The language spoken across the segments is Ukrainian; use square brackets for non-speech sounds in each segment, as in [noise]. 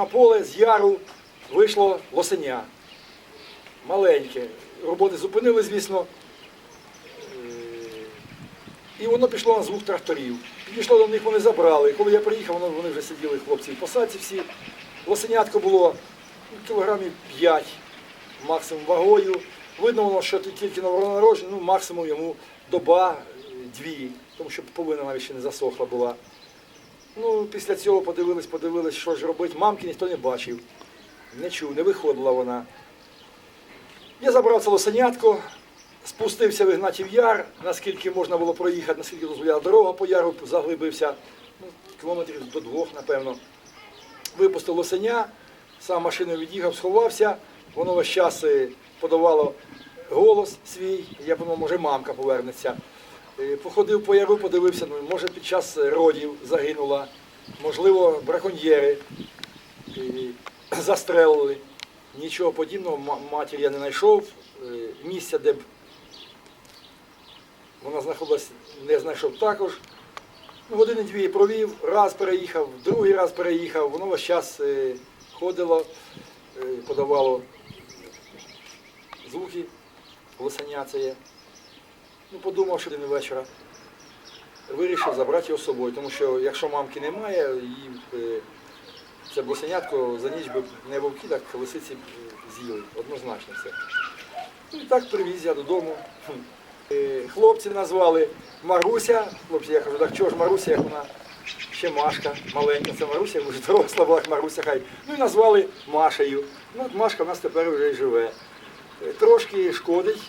на поле з яру вийшло лосеня. Маленьке. Роботи зупинили, звісно. Е, І воно пішло на звук тракторів. Підійшло до них, вони забрали. Коли я приїхав, вони вже сиділи хлопці в посадці всі. Лосенятко було ну, кілограмів 5 максимум вагою. Видно воно, що тільки новонароджений, ну максимум йому доба е, дві, тому що повинна навіть ще не засохла була. Ну, після цього подивились, подивились, що ж робити. Мамки ніхто не бачив, не чув, не виходила вона. Я забрав це лосенятко, спустився в Ігнатів Яр, наскільки можна було проїхати, наскільки дозволяла дорога по яру, заглибився, ну, кілометрів до двох, напевно. Випустив лосеня, сам машину від'їхав, сховався, воно весь час е, подавало голос свій, я подумав, може мамка повернеться. Е, Походив по яру, подивився, ну, може під час родів загинула, можливо, браконьєри е, [clears throat] застрелили. Нічого подібного, ма- матір я не знайшов. Е, Місця, де б вона знаходилась, не знайшов також. Ну, Години дві провів, раз переїхав, другий раз переїхав, воно весь час е, ходило, е, подавало звуки, лисеня. Ну, подумав, що один вечора. Вирішив забрати його з собою, тому що якщо мамки немає, її е, це блосенятко за ніч би не вовки, так лисиці б з'їли. Однозначно все. Ну і так привіз я додому. Е, Хлопці назвали Маруся. Хлопці, я кажу, так чого ж Маруся, як вона ще Машка, маленька, це Маруся, вже доросла була, Маруся хай. Ну і назвали Машею. Ну от Машка в нас тепер вже й живе. Е, Трошки шкодить.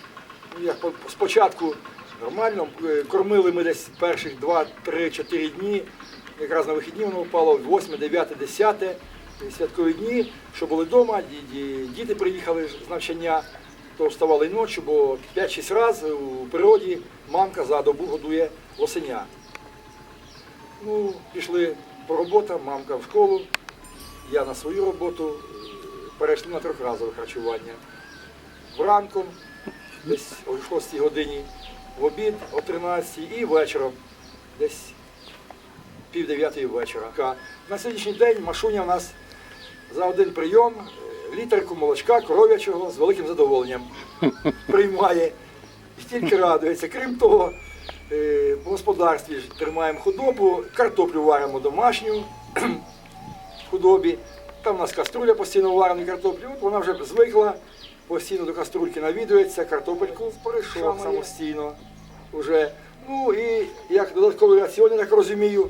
Ну, як спочатку нормально, е, кормили ми десь перших 2-3-4 дні. Якраз на вихідні воно впало 8, 9, 10 е, святкові дні, що були вдома, діти приїхали з навчання, то вставали ночі, бо 5-6 разів у природі мамка за добу годує лосеня. Ну, пішли по роботам, мамка в школу, я на свою роботу, е, перейшли на трьохразове харчування. Вранком, десь о 6 годині, в обід о 13 і вечором, десь пів дев'ятої вечора. На сьогоднішній день машуня у нас за один прийом е, літерку молочка коров'ячого з великим задоволенням [laughs] приймає і тільки радується. Крім того, е, в господарстві тримаємо худобу, картоплю варимо домашню [clears throat] в худобі. Там у нас каструля постійно варена картоплю. От вона вже звикла, постійно до каструльки навідується, картопельку перейшов самостійно. Уже. Ну і як додатковий раціон, я так розумію,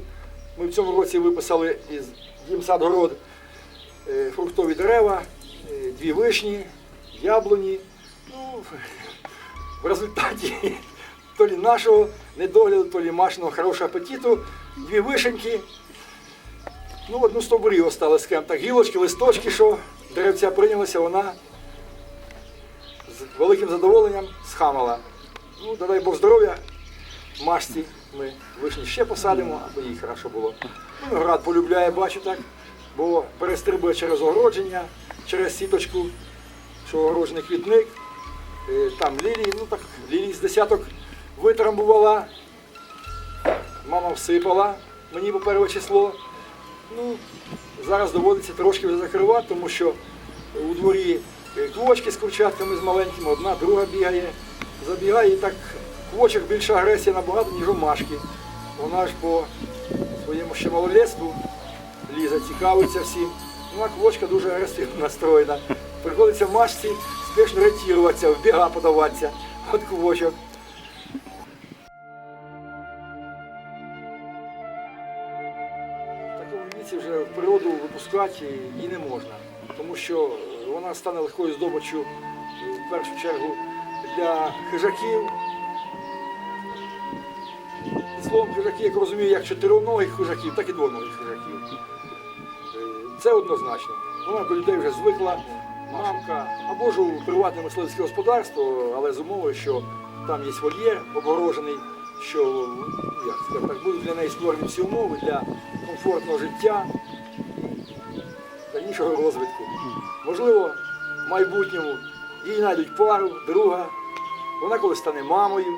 ми в цьому році виписали із Дімсадгород е, фруктові дерева, е, дві вишні, яблуні. Ну, в результаті то лі нашого недогляду, то лі машиного хорошого апетиту, дві вишеньки. Ну, одну стовбурі осталось, скажімо так, гілочки, листочки, що деревця прийнялися, вона з великим задоволенням схамала. Ну, дай Бог здоров'я, машці ми вишні ще посадимо, аби їй хорошо було. Ну, Виноград полюбляє, бачу так, бо перестрибує через огородження, через сіточку, що огороджений квітник. Е, Там лілії, ну так, лілії з десяток витрамбувала, мама всипала мені по перше число. Ну, зараз доводиться трошки закривати, тому що у дворі е, квочки з курчатками з маленькими, одна, друга бігає, забігає і так квочок більша агресія набагато, ніж у Машки. Вона ж по своєму ще малолетству лізе, цікавиться всім. Ну, а квочка дуже агресивно настроєна. Приходиться Машці спішно ретіруватися, в біга подаватися від квочок. Природу її не можна, тому що вона стане легкою здобиччю е, в першу чергу для хижаків. Словом, хижаки, як розумію, як чотироногих хижаків, так і двоногих хижаків. Е, Це однозначно. Вона до людей вже звикла, мамка, або ж у приватне мисливське господарство, але з умовою, що там є вольєр обгорожений, що ну, як сказати, будуть для неї створені всі умови для комфортного життя і дальнішого розвитку. Можливо, в майбутньому їй знайдуть пару, друга, вона колись стане мамою,